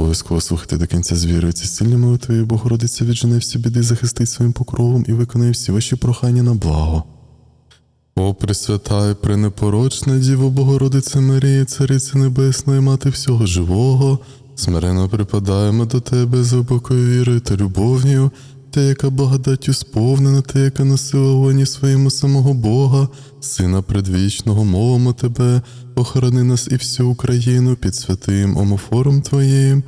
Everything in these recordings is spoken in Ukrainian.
Обов'язково слухати до кінця з вірою ці сильні молитви, Богородиця віджене всі біди, захистить своїм покровом і виконає всі ваші прохання на благо. О, Пресвята і пренепорочна Діво Богородице Марія, Цариця Небесної, Мати всього живого, смиренно припадаємо до Тебе з глибокою вірою та любов'ю, Ти, яка благодаттю сповнена, Ти, яка носила воні своєму самого Бога, Сина предвічного, мовимо Тебе, охорони нас і всю Україну під святим омофором Твоїм.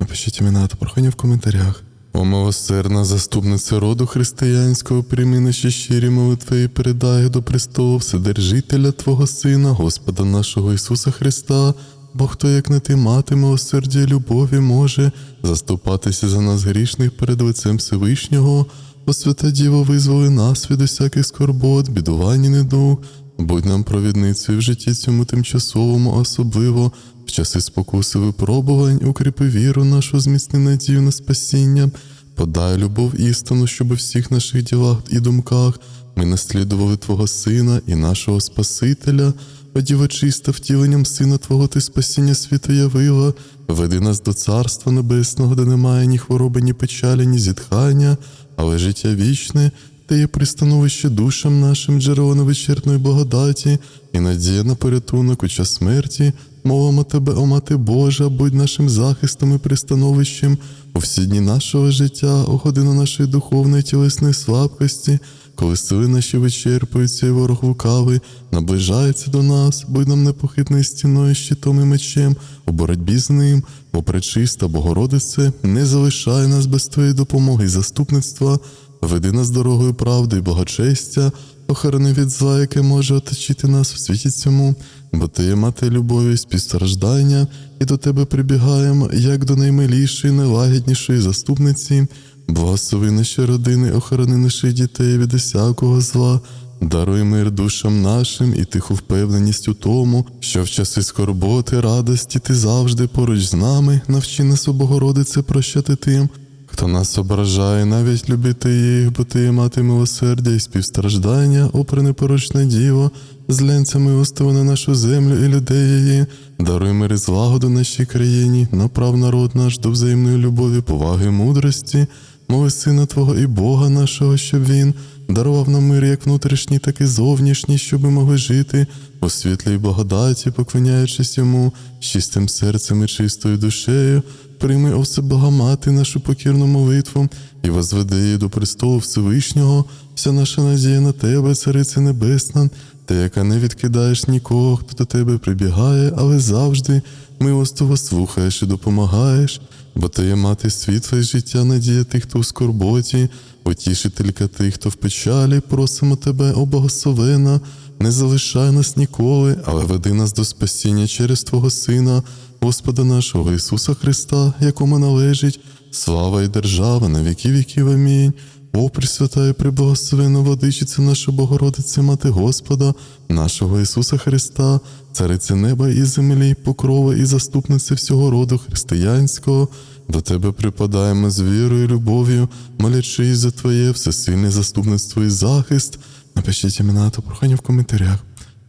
Напишіть імена та прохання в коментарях. О милосердна заступниця роду християнського, прийми наші щирі молитви і передай до престолу Вседержителя Твого Сина, Господа нашого Ісуса Христа, бо хто, як не ти, мати милосердя любові, може заступатися за нас грішних перед лицем Всевишнього, о свята Діво, визволи нас від усяких скорбот, бідувань і недуг, будь нам провідницею в житті цьому тимчасовому, особливо в часи спокуси випробувань, укріпи віру нашу, зміцни надію на спасіння, подай любов істину, щоб у всіх наших ділах і думках ми наслідували Твого Сина і нашого Спасителя, О, Діва втіленням Сина Твого Ти спасіння світу явила, веди нас до Царства Небесного, де немає ні хвороби, ні печалі, ні зітхання, але життя вічне. Ти є пристановище душам нашим, джерело невичерпної благодаті і надія на порятунок у час смерті. Мовимо тебе, о мати Божа, будь нашим захистом і пристановищем у всі дні нашого життя, у годину нашої духовної тілесної слабкості, коли сили наші вичерпуються, і ворог лукавий наближається до нас, будь нам непохитною стіною, щитом і мечем у боротьбі з ним, бо пречиста Богородице, не залишай нас без твоєї допомоги і заступництва. Веди нас дорогою правди і благочестя, охорони від зла, яке може оточити нас в світі цьому, бо ти є мати любові співстраждання, і до тебе прибігаємо, як до наймилішої, найлагіднішої заступниці. Благослови наші родини, охорони наших дітей від усякого зла. Даруй мир душам нашим і тиху впевненість у тому, що в часи скорботи, радості ти завжди поруч з нами, навчи нас, о Богородице, прощати тим, Хто нас ображає, навіть любити їх, бо ти мати милосердя і співстраждання, о пренепорочне діво, зглянься милостиво на нашу землю і людей її, даруй мир і злагоду нашій країні, направ народ наш до взаємної любові, поваги, мудрості, мови Сина Твого і Бога нашого, щоб Він дарував нам мир як внутрішній, так і зовнішній, щоб ми могли жити у світлій благодаті, поклоняючись йому, чистим серцем і чистою душею. Прийми, о Бога мати, нашу покірну молитву і возведи її до престолу Всевишнього, вся наша надія на тебе, Цариця Небесна, ти, яка не відкидаєш нікого, хто до тебе прибігає, але завжди милостиво слухаєш і допомагаєш, бо ти є мати світла і життя, надія тих, хто у скорботі, утішителька тих, хто в печалі, просимо тебе, о благословена, не залишай нас ніколи, але веди нас до спасіння через Твого Сина. Господа нашого Ісуса Христа, якому належить слава і держава на віки віків. Амінь. О, Пресвята і приблагословена водичиця наша Богородиця, Мати Господа, нашого Ісуса Христа, Цариця неба і землі, покрова і заступниця всього роду християнського, до Тебе припадаємо з вірою і любов'ю, молячись за Твоє всесильне заступництво і захист. Напишіть імена та прохання в коментарях.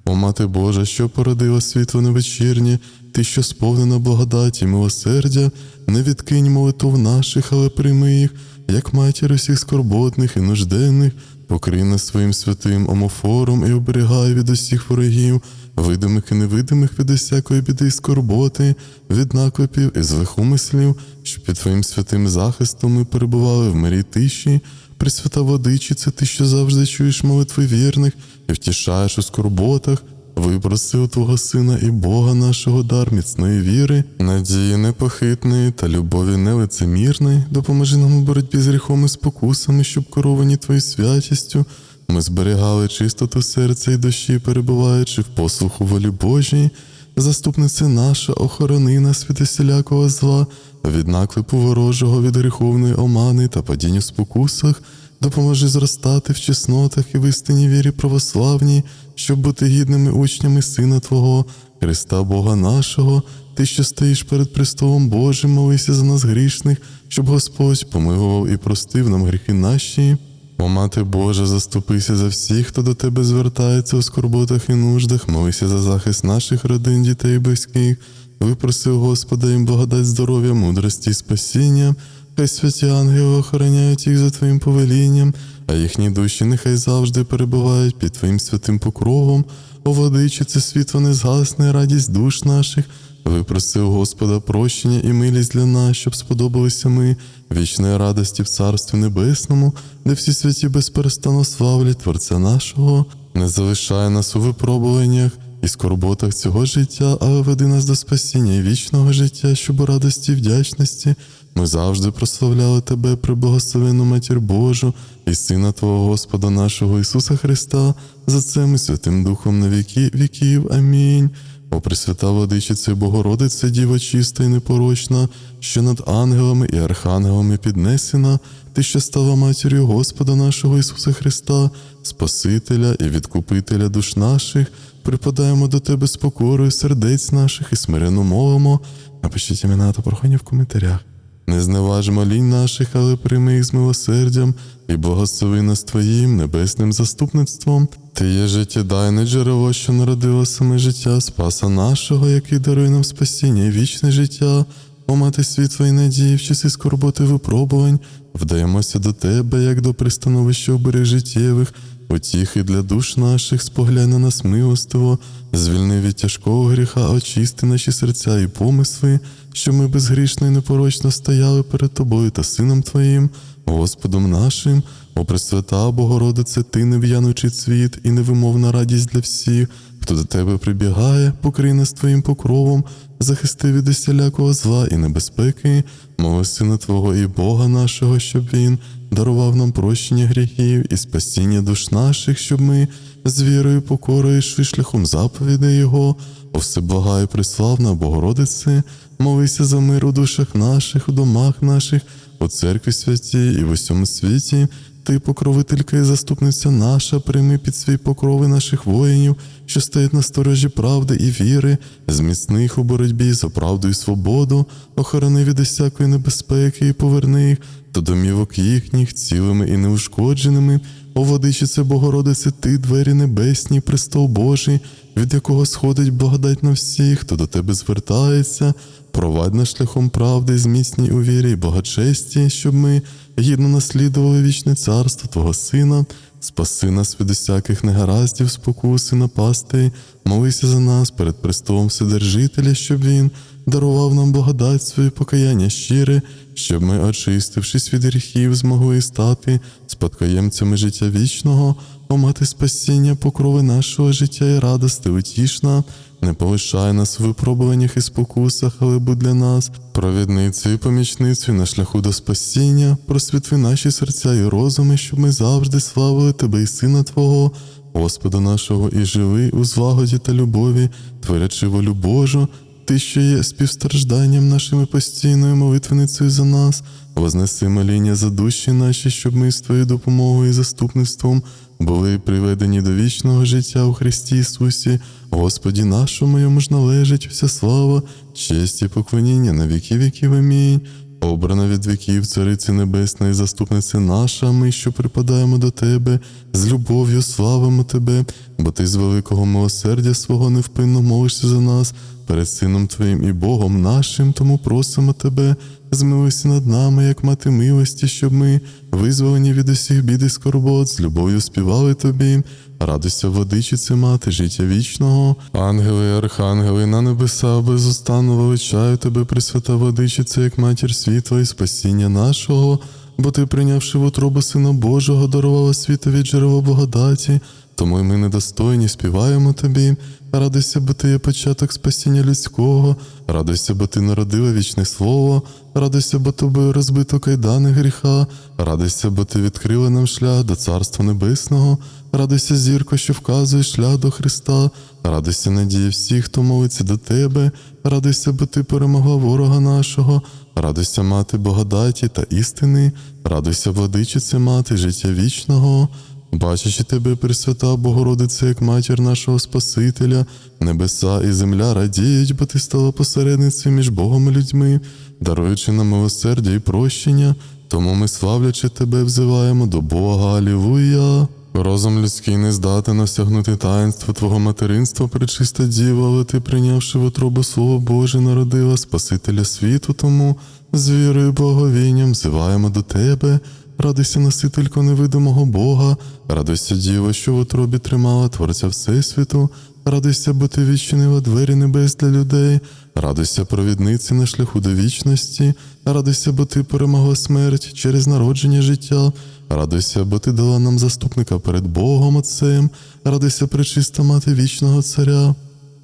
О, Мати Божа, що породила світло невечірнє, ти, що сповнена благодаті, і милосердя, не відкинь молитв наших, але прийми їх, як матір усіх скорботних і нужденних, покрий нас своїм святим омофором і оберігай від усіх ворогів, видимих і невидимих від усякої біди і скорботи, від наклепів і злих умислів, що під твоїм святим захистом ми перебували в мирі тиші. Пресвята водичиця, ти, що завжди чуєш молитви вірних і втішаєш у скорботах, випроси у Твого Сина і Бога нашого дар міцної віри, надії непохитної та любові нелицемірної, допоможи нам у боротьбі з гріхом і спокусами, щоб керовані Твоєю святістю. Ми зберігали чистоту серця і душі, перебуваючи в послуху волі Божій. Заступниця наша, охорони нас від усілякого зла, від наклепу ворожого, від гріховної омани та падінь у спокусах, допоможи зростати в чеснотах і в істинній вірі православній, щоб бути гідними учнями Сина Твого, Христа Бога нашого, Ти, що стоїш перед престолом Божим, молися за нас грішних, щоб Господь помилував і простив нам гріхи наші. О, Мати Божа, заступися за всіх, хто до тебе звертається у скорботах і нуждах, молися за захист наших родин, дітей і близьких, Випроси у Господа їм благодать здоров'я, мудрості і спасіння. Хай святі ангели охороняють їх за Твоїм повелінням, а їхні душі нехай завжди перебувають під Твоїм святим покровом. О владичице світло не радість душ наших. Випроси у Господа прощення і милість для нас, щоб сподобалися ми вічної радості в Царстві Небесному, де всі святі безперестанно славлять Творця нашого, не залишай нас у випробуваннях і скорботах цього життя, але веди нас до спасіння і вічного життя, щоб у радості і вдячності ми завжди прославляли Тебе, преблагословену Матір Божу і Сина Твого Господа нашого Ісуса Христа, за цим і Святим Духом на віки віків. Амінь. О Пресвята Владичице Богородице, Діва чиста і непорочна, що над ангелами і архангелами піднесена, ти що стала матір'ю Господа нашого Ісуса Христа, Спасителя і відкупителя душ наших, припадаємо до Тебе з покорою сердець наших і смиренно мовимо. Напишіть імена та прохання в коментарях. Не зневаж молінь наших, але прийми їх з милосердям і благослови нас Твоїм небесним заступництвом. Ти є життєдайне джерело, що народило саме життя, Спаса нашого, який дарує нам спасіння і вічне життя. О мати світла і надії, в часи скорботи випробувань, вдаємося до Тебе, як до пристановища оберег життєвих, утіхи для душ наших, споглянь на нас милостиво, звільни від тяжкого гріха, очисти наші серця і помисли, що ми безгрішно і непорочно стояли перед Тобою та Сином Твоїм, Господом нашим, о Пресвята Богородице, Ти нев'янучий цвіт і невимовна радість для всіх, хто до Тебе прибігає, покрий нас Твоїм покровом, захисти від усілякого зла і небезпеки, мови Сина Твого і Бога нашого, щоб Він дарував нам прощення гріхів і спасіння душ наших, щоб ми з вірою, покорою йшли шляхом заповідей Його, о всеблагаю приславна Богородице, молися за мир у душах наших, у домах наших, у церкві святій і в усьому світі. Ти, покровителька і заступниця наша, прийми під свій покрови наших воїнів, що стоять на сторожі правди і віри, зміцни їх у боротьбі за правду і свободу, охорони від усякої небезпеки і поверни їх до домівок їхніх, цілими і неушкодженими. О, владичице Богородице, ти, двері небесні, престол Божий, від якого сходить благодать на всіх, хто до тебе звертається, провадь нас шляхом правди, зміцній у вірі і благочесті, щоб ми гідно наслідували вічне царство Твого Сина, спаси нас від усяких негараздів, спокуси, напастей, молися за нас перед престолом Вседержителя, щоб Він дарував нам благодать своє покаяння щире, щоб ми, очистившись від гріхів, змогли стати спадкоємцями життя вічного, о мати спасіння, покрови нашого життя і радости утішна, не полишай нас в випробуваннях і спокусах, але будь для нас провідницею і помічницею на шляху до спасіння, просвітли наші серця і розуми, щоб ми завжди славили Тебе і Сина Твого, Господа нашого, і живи у злагоді та любові, творячи волю Божу. Ти, що є співстражданням нашими постійною молитвеницею за нас, вознеси моління за душі наші, щоб ми з Твоєю допомогою і заступництвом були приведені до вічного життя у Христі Ісусі, Господі нашому йому ж належить вся слава, честь і поклоніння на віки віків. Амінь. Обрана від віків Цариці Небесної, заступниця наша, ми, що припадаємо до Тебе, з любов'ю славимо Тебе, бо Ти з великого милосердя свого невпинно молишся за нас перед Сином Твоїм і Богом нашим, тому просимо Тебе, змилуйся над нами, як мати милості, щоб ми, визволені від усіх бід і скорбот, з любов'ю співали Тобі. Радуйся, владичице, мати, життя вічного, ангели, архангели на небеса безустанно величаю тебе, Пресвята Владичице, як матір світла і спасіння нашого, бо ти, прийнявши в утробу Сина Божого, дарувала світові джерело благодаті, тому й ми недостойні співаємо тобі. Радуйся, бо ти є початок спасіння людського, радуйся, бо ти народила вічне слово, радуйся, бо тобою розбито кайдани гріха, радуйся, бо ти відкрила нам шлях до Царства Небесного, радуйся, зірко, що вказує шлях до Христа, радуйся, надія всіх, хто молиться до тебе, радуйся, бо ти перемогла ворога нашого, радуйся, мати благодаті та істини, радуйся, владичице, мати життя вічного. Бачачи тебе, Пресвята Богородице, як матір нашого Спасителя, небеса і земля радіють, бо ти стала посередницею між Богом і людьми, даруючи нам милосердя і прощення, тому ми, славлячи тебе, взиваємо до Бога. Алілуя! Розум людський не здатен осягнути таїнство Твого материнства, пречиста діва, але ти, прийнявши в утробу Слово Боже, народила Спасителя світу, тому з вірою і благовінням взиваємо до Тебе. Радуйся, носителько невидимого Бога, радуйся, Діва, що в утробі тримала Творця Всесвіту, радуйся, бо ти відчинила двері небес для людей, радуйся, провідниці на шляху до вічності, радуйся, бо ти перемогла смерть через народження життя. Радуйся, бо ти дала нам заступника перед Богом Отцем, радуйся, пречиста мати вічного царя.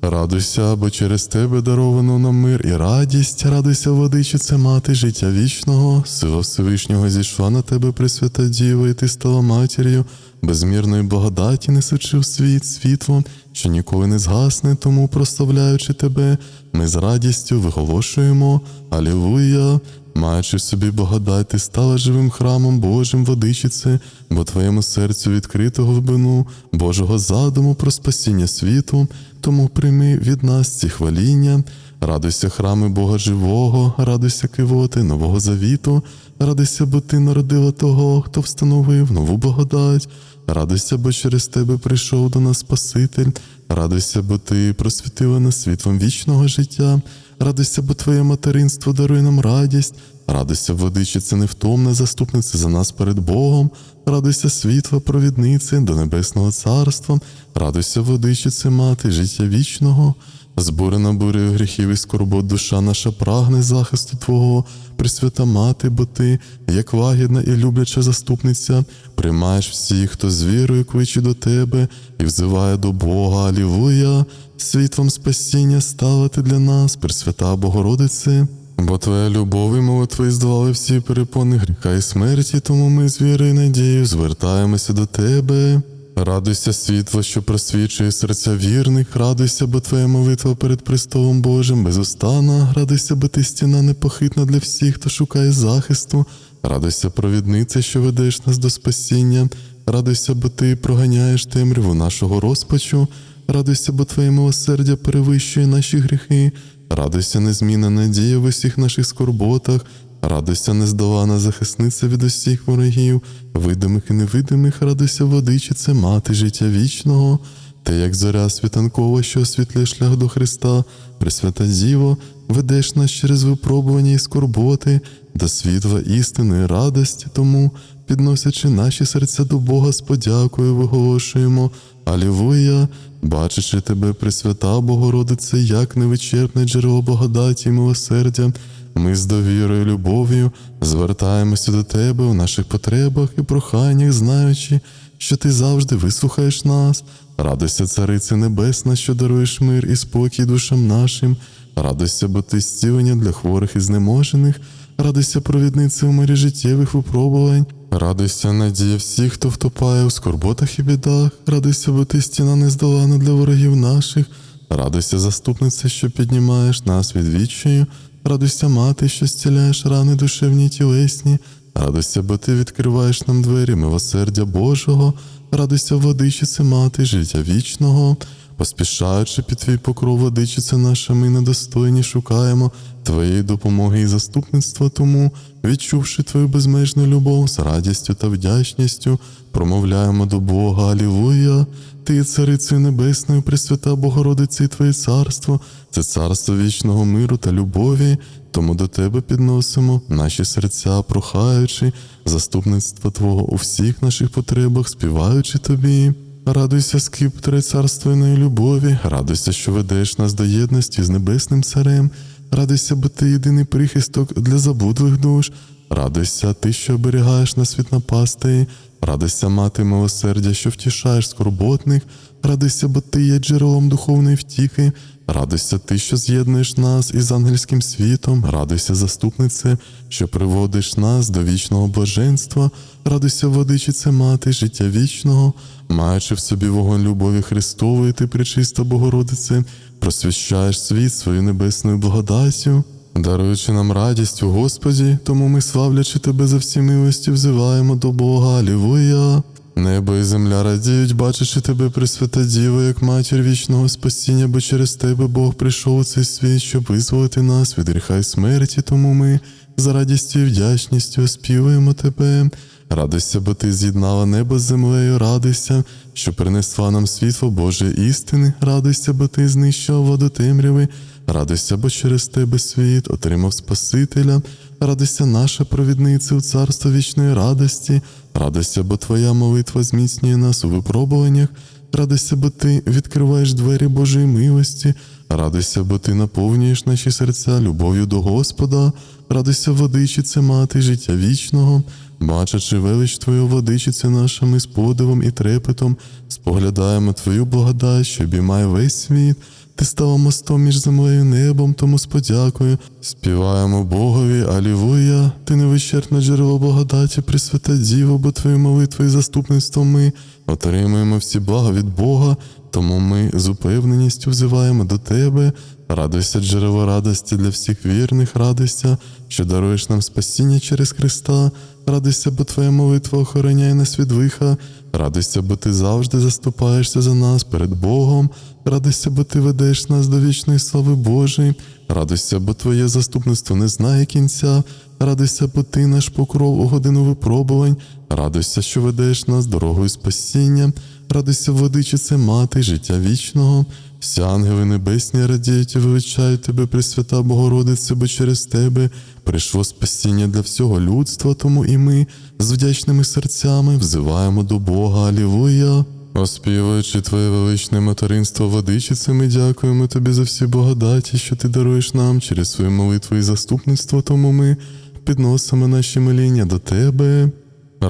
Радуйся, бо через тебе даровано нам мир і радість, радуйся, владичице мати життя вічного, сила Всевишнього зійшла на тебе, Пресвята Діва, і ти стала матір'ю, безмірної благодаті несучи в світ світло, що ніколи не згасне, тому, прославляючи тебе, ми з радістю виголошуємо. Алілуя! Маючи в собі благодать, ти стала живим храмом Божим, водичице, бо твоєму серцю відкритого глибину Божого задуму про спасіння світу, тому прийми від нас ці хваління. Радуйся, храми Бога живого, радуйся кивоти нового завіту, радуйся, бо ти народила того, хто встановив нову благодать. Радуйся, бо через тебе прийшов до нас Спаситель, радуйся, бо ти просвітила нас світлом вічного життя, радуйся, бо твоє материнство дарує нам радість, радуйся, владичице невтомна заступниця за нас перед Богом, радуйся, світла, провідниці до Небесного Царства, радуйся, владичице мати життя вічного. Збурена бурею гріхів і скорбот душа наша прагне захисту Твого, Пресвята мати, бо ти, як лагідна і любляча заступниця, приймаєш всіх, хто з вірою кличе до тебе і взиває до Бога, Алілуя, світлом спасіння стала ти для нас, Пресвята Богородице. Бо твоя любов і молитви здолали всі перепони гріха і смерті, тому ми з вірою і надією звертаємося до тебе. Радуйся, світло, що просвічує серця вірних, радуйся, бо твоя молитва перед престолом Божим безустанна, радуйся, бо ти стіна непохитна для всіх, хто шукає захисту, радуйся, провідниця, що ведеш нас до спасіння, радуйся, бо ти проганяєш темряву нашого розпачу, радуйся, бо твоє милосердя перевищує наші гріхи, радуйся, незмінна надія в усіх наших скорботах. Радуйся, нездолана захисниця від усіх ворогів, видимих і невидимих, радуйся, водичице, мати життя вічного, ти, як зоря світанкова, що освітлює шлях до Христа, Пресвята Діво, ведеш нас через випробування і скорботи, до світла істини і радості, тому, підносячи наші серця до Бога з подякою, виголошуємо. Алілуя, бачачи тебе, Пресвята Богородице, як невичерпне джерело благодаті і милосердя. Ми з довірою і любов'ю звертаємося до тебе у наших потребах і проханнях, знаючи, що ти завжди вислухаєш нас. Радуйся, Царице Небесна, що даруєш мир і спокій душам нашим. Радуйся, бо ти зцілення для хворих і знеможених. Радуйся, провіднице у мирі життєвих випробувань. Радуйся, надія всіх, хто втопає у скорботах і бідах. Радуйся, бо ти стіна нездолана для ворогів наших. Радуйся, заступниця, що піднімаєш нас від відчаю. Радуйся, мати, що зціляєш рани душевні тілесні. Радуйся, бо ти відкриваєш нам двері милосердя Божого. Радуйся, владичице, мати, життя вічного. Поспішаючи під твій покров, владичице наша, ми недостойні шукаємо Твоєї допомоги і заступництва, тому, відчувши Твою безмежну любов з радістю та вдячністю, промовляємо до Бога, Алілуя! Ти, царицею небесною, Пресвята Богородице і Твоє царство, це царство вічного миру та любові, тому до Тебе підносимо наші серця, прохаючи заступництва Твого у всіх наших потребах, співаючи Тобі. Радуйся, скиптре царственної любові, радуйся, що ведеш нас до єдності з небесним царем, радуйся, бо ти єдиний прихисток для забудлих душ, радуйся, ти, що оберігаєш нас від напастей, радуйся, мати милосердя, що втішаєш скорботних, радуйся, бо ти є джерелом духовної втіхи, радуйся ти, що з'єднуєш нас із ангельським світом, радуйся, заступнице, що приводиш нас до вічного блаженства, радуйся, водичице, мати, життя вічного, маючи в собі вогонь любові Христової, ти, пречиста Богородице, просвіщаєш світ свою небесною благодаттю. Даруючи нам радість у Господі, тому ми, славлячи тебе за всі милості, взиваємо до Бога, Алілуя. Небо і земля радіють, бачачи тебе, Пресвята Діва, як матір вічного спасіння, бо через тебе Бог прийшов у цей світ, щоб визволити нас від гріха й смерті, тому ми з радістю і вдячністю оспівуємо тебе. Радуйся, бо ти з'єднала небо з землею, радуйся, що принесла нам світло Божої істини, радуйся, бо ти знищила воду темряви, радуйся, бо через тебе світ отримав Спасителя, радуйся, наша провідниця у царство вічної радості, радуйся, бо твоя молитва зміцнює нас у випробуваннях, радуйся, бо ти відкриваєш двері Божої милості, радуйся, бо ти наповнюєш наші серця любов'ю до Господа, радуйся, водичице, мати життя вічного. Бачачи велич Твою водичице наша, ми з подивом і трепетом споглядаємо Твою благодать, що обіймає весь світ. Ти стала мостом між землею і небом, тому з подякою. Співаємо Богові, Алілуя, ти невичерпне джерело благодаті, Пресвята Діво, бо Твою молитву і заступництво ми отримуємо всі блага від Бога, тому ми з упевненістю взиваємо до Тебе. Радуйся, джерело радості для всіх вірних, радуйся, що даруєш нам спасіння через Христа. Радуйся, бо Твоя молитва охороняє нас від лиха. Радуйся, бо ти завжди заступаєшся за нас перед Богом. Радуйся, бо ти ведеш нас до вічної слави Божої. Радуйся, бо Твоє заступництво не знає кінця. Радуйся, бо ти наш покров у годину випробувань. Радуйся, що ведеш нас дорогою спасіння. Радуйся, водичице, мати, життя вічного. Всі ангели небесні радіють і величають тебе, Пресвята Богородице, бо через тебе прийшло спасіння для всього людства, тому і ми з вдячними серцями взиваємо до Бога. Алілуя! Оспівуючи Твоє величне материнство водичице, ми дякуємо Тобі за всі благодаті, що ти даруєш нам через свою молитву і заступництво, тому ми підносимо наші моління до Тебе.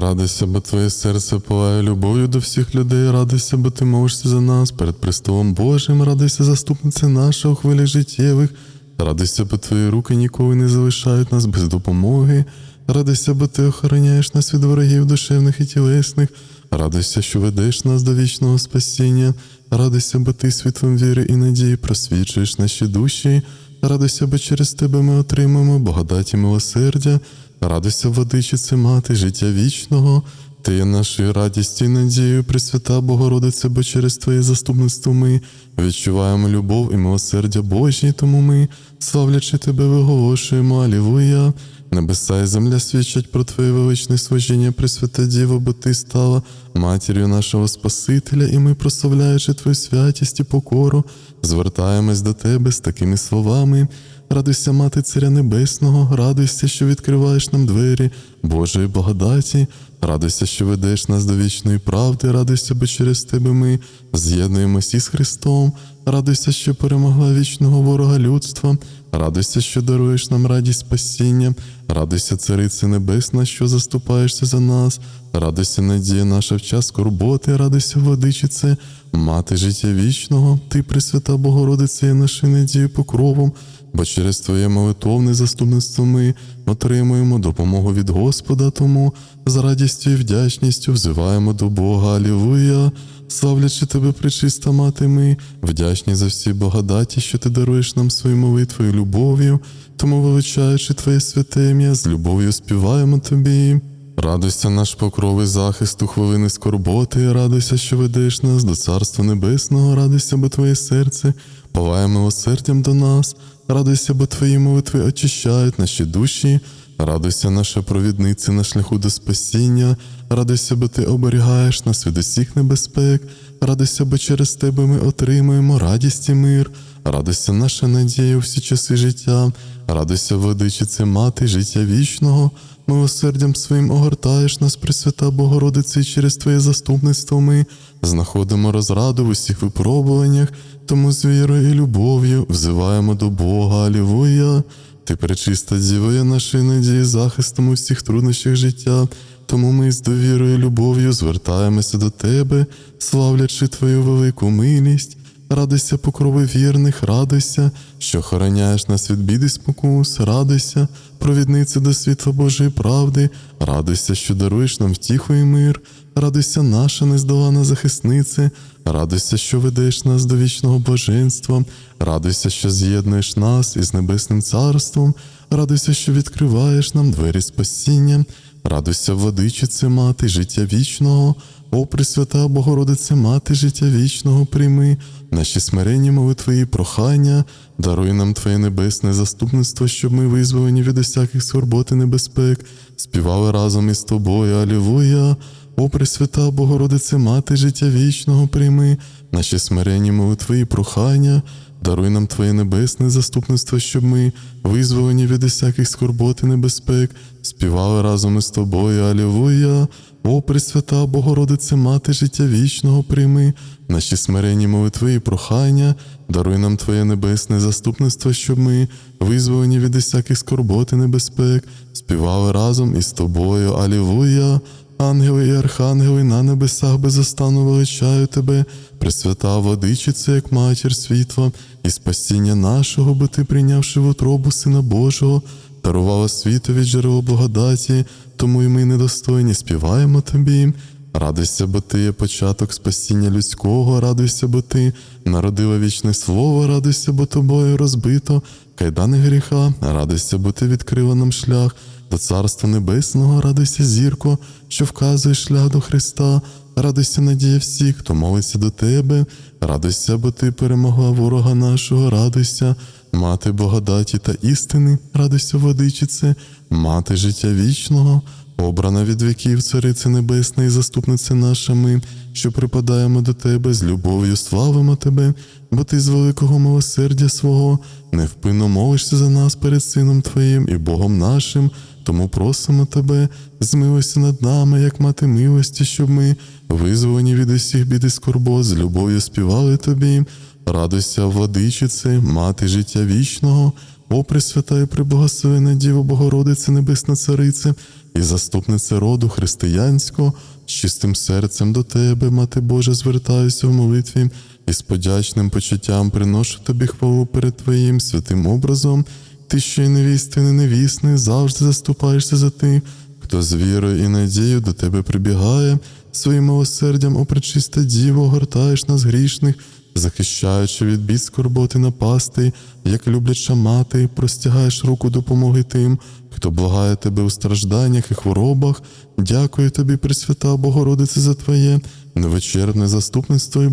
Радуйся, бо твоє серце палає любов'ю до всіх людей, радуйся, бо ти молишся за нас. Перед престолом Божим, радуйся, заступнице наша у хвилях життєвих, радуйся, бо твої руки ніколи не залишають нас без допомоги, радуйся, бо ти охороняєш нас від ворогів душевних і тілесних, радуйся, що ведеш нас до вічного спасіння, радуйся, бо ти світлом віри і надії просвічуєш наші душі, радуйся, бо через тебе ми отримаємо благодаті милосердя. Радуйся, водичице, мати, життя вічного, ти є нашою радістю і надією, Пресвята Богородице, бо через Твоє заступництво ми відчуваємо любов і милосердя Божі, тому ми, славлячи Тебе, виголошуємо, Алілуя. Небеса і земля свідчать про Твоє величне служіння, Пресвята Діво, бо Ти стала матір'ю нашого Спасителя, і ми, прославляючи Твою святість і покору, звертаємось до Тебе з такими словами. Радуйся, мати Царя Небесного, радуйся, що відкриваєш нам двері Божої благодаті, радуйся, що ведеш нас до вічної правди, радуйся, бо через тебе ми з'єднуємося із Христом, радуйся, що перемогла вічного ворога людства, радуйся, що даруєш нам радість спасіння, радуйся, Царице Небесна, що заступаєшся за нас, радуйся, надія наша в час скорботи, радуйся, водичице, мати життя вічного, ти, Пресвята Богородице, є нашою надією покровом бо через Твоє молитовне заступництво ми отримуємо допомогу від Господа, тому з радістю і вдячністю взиваємо до Бога. Алілуя! Славлячи Тебе, причиста мати, ми вдячні за всі благодаті, що ти даруєш нам своєю молитвою, любов'ю, тому величаючи Твоє святе ім'я, з любов'ю співаємо Тобі. Радуйся, наш покров і захист у хвилини скорботи, радуйся, що ведеш нас до Царства Небесного, радуйся, бо Твоє серце палає милосердям до нас, радуйся, бо Твої молитви очищають наші душі, радуйся, наша провідниця на шляху до спасіння, радуйся, бо Ти оберігаєш нас від усіх небезпек, радуйся, бо через Тебе ми отримуємо радість і мир, радуйся, наша надія у всі часи життя, радуйся, водичице, мати, життя вічного. Милосердям своїм огортаєш нас, Пресвята Богородице, і через Твоє заступництво ми знаходимо розраду в усіх випробуваннях, тому з вірою і любов'ю взиваємо до Бога, Алілуя. Ти пречиста діва нашої надії захистом у всіх труднощах життя, тому ми з довірою і любов'ю звертаємося до Тебе, славлячи Твою велику милість. Радуйся, покрови вірних, радуйся, що охороняєш нас від біди спокус, радуйся, провідниця до світла Божої правди, радуйся, що даруєш нам втіху і мир, радуйся, наша нездолана захисниця, радуйся, що ведеш нас до вічного блаженства, радуйся, що з'єднуєш нас із Небесним Царством, радуйся, що відкриваєш нам двері спасіння, радуйся, владичице, мати життя вічного, о Пресвята Богородице, мати життя вічного, прийми наші смиренні молитви і прохання, даруй нам Твоє небесне заступництво, щоб ми визволені від усяких скорбот і небезпек, співали разом із тобою, Алілуя. О Пресвята Богородице, мати життя вічного, прийми наші смиренні молитви і прохання, даруй нам Твоє небесне заступництво, щоб ми, визволені від усяких скорбот і небезпек, співали разом із тобою, Алілуя. О Пресвята Богородице, мати життя вічного, прийми наші смиренні молитви і прохання, даруй нам Твоє небесне заступництво, щоб ми, визволені від усяких скорбот і небезпек, співали разом із тобою, Алілуя. Ангели і архангели на небесах безостану величаю тебе, Пресвята владичице, як матір світла, і спасіння нашого, бо ти, прийнявши в утробу Сина Божого, дарувала світові джерело благодаті, тому і ми недостойні співаємо тобі. Радуйся, бо ти є початок спасіння людського, радуйся, бо ти народила вічне слово, радуйся, бо тобою розбито, кайдани гріха, радуйся, бо ти відкрила нам шлях до Царства Небесного, радуйся, зірко, що вказує шлях до Христа, радуйся, надія всіх, хто молиться до тебе, радуйся, бо ти перемогла ворога нашого, радуйся, мати благодаті та істини, радуйся, водичице, мати життя вічного. Обрана від віків, царице небесна і заступниця наша ми, що припадаємо до тебе з любов'ю, славимо тебе, бо ти з великого милосердя свого невпинно молишся за нас перед Сином Твоїм і Богом нашим, тому просимо тебе, змилуйся над нами, як мати милості, щоб ми, визволені від усіх бід і скорбот, з любов'ю співали тобі. Радуйся, владичице, мати життя вічного, о Пресвята і преблагословена Діво Богородице, Небесна Царице, і заступниця роду християнського, з чистим серцем до тебе, Мати Божа, звертаюся в молитві і з подячним почуттям приношу тобі хвалу перед Твоїм святим образом. Ти, що й невісти, і не невісний, завжди заступаєшся за тих, хто з вірою і надією до тебе прибігає, своїм милосердям, о пречиста Діво, гортаєш нас грішних, захищаючи від бід скорботи напасти, як любляча мати, простягаєш руку допомоги тим, хто благає тебе у стражданнях і хворобах. Дякую тобі, Пресвята Богородице, за Твоє невичерпне заступництво і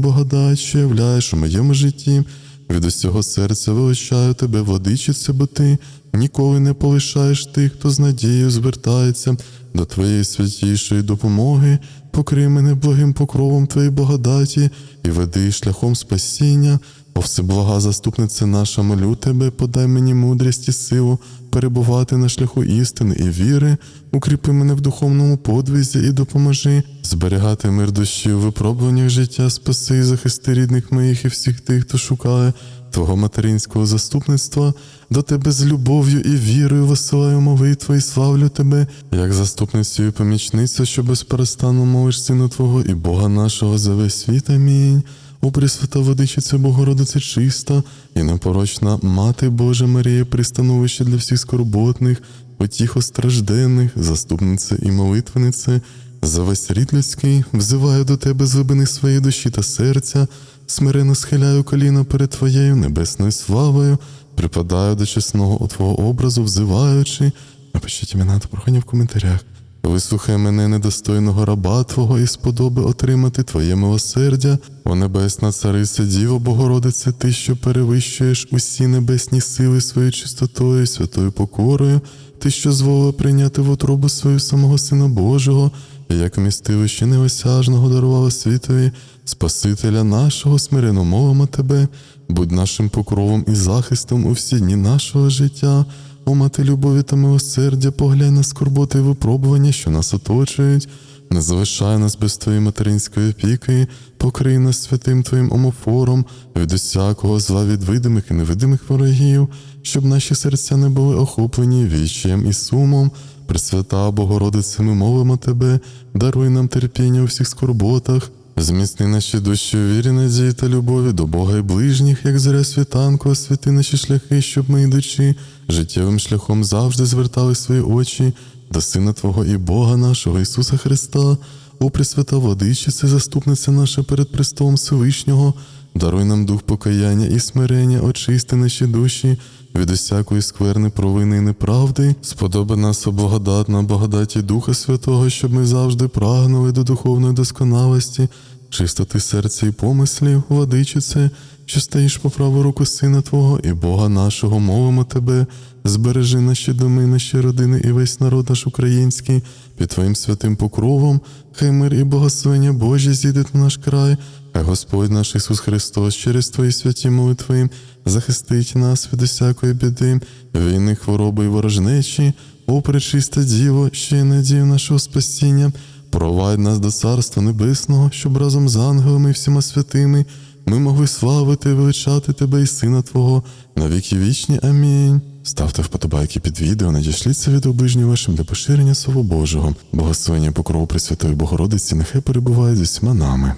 що являєш у моєму житті. Від усього серця величаю тебе, владичице, бо ти ніколи не полишаєш тих, хто з надією звертається до Твоєї святішої допомоги, покрий мене благим покровом Твоєї благодаті і веди шляхом спасіння. О всеблага заступниця наша, молю тебе, подай мені мудрість і силу перебувати на шляху істини і віри, укріпи мене в духовному подвизі і допоможи зберігати мир душі у випробуваннях життя, спаси і захисти рідних моїх і всіх тих, хто шукає Твого материнського заступництва, до тебе з любов'ю і вірою висилаю молитву і славлю тебе, як заступницю і помічницю, що безперестанно молиш Сина Твого і Бога нашого за весь світ. Амінь. О Пресвята Водичиця Богородице чиста і непорочна Мати Божа Марія, пристановище для всіх скорботних, потіхо стражденних, заступниця і молитвениця, за весь рід людський, взиваю до тебе глибини своєї душі та серця, смиренно схиляю коліна перед Твоєю небесною славою, припадаю до чесного Твого образу, взиваючи. Напишіть імена та прохання в коментарях. Вислухай мене, недостойного раба Твого, і сподоби отримати Твоє милосердя, о небесна царице, Діво Богородице, Ти, що перевищуєш усі небесні сили своєю чистотою, святою покорою, Ти, що зволила прийняти в утробу свою самого Сина Божого, як містилище неосяжного дарувала світові, Спасителя нашого, смирено мовимо Тебе, будь нашим покровом і захистом у всі дні нашого життя. О, мати любові та милосердя, поглянь на скорботи і випробування, що нас оточують. Не залишай нас без Твоєї материнської опіки, покрий нас святим Твоїм омофором. Від усякого зла від видимих і невидимих ворогів, щоб наші серця не були охоплені віччям і сумом. Пресвята Богородице, ми мовимо Тебе, даруй нам терпіння у всіх скорботах, зміцни наші душі у вірі, надії та любові до Бога і ближніх, як зоря світанку, освіти наші шляхи, щоб ми, йдучи, життєвим шляхом завжди звертали свої очі до Сина Твого і Бога нашого Ісуса Христа, о Пресвята Владичице, заступниця наша перед престолом Всевишнього, Даруй нам дух покаяння і смирення, очисти наші душі від усякої скверни, провини і неправди. Сподоби нас благодатна благодаті Духа Святого, щоб ми завжди прагнули до духовної досконалості, чистоти серця і помислів, владичице, що стоїш по праву руку Сина Твого і Бога нашого, мовимо Тебе, збережи наші доми, наші родини і весь народ наш український під Твоїм святим покровом, хай мир і благословення Божі зійдуть на наш край, Господь наш Ісус Христос через Твої святі молитви захистить нас від усякої біди, війни, хвороби і ворожнечі, о пречиста Діво, ще й надію нашого спасіння, провадь нас до Царства Небесного, щоб разом з ангелами і всіма святими ми могли славити і величати Тебе і Сина Твого на віки вічні. Амінь. Ставте вподобайки під відео, надішліться від оближніх вашим для поширення Слова Божого. Благословення покрову Пресвятої Богородиці нехай перебуває з усіма нами.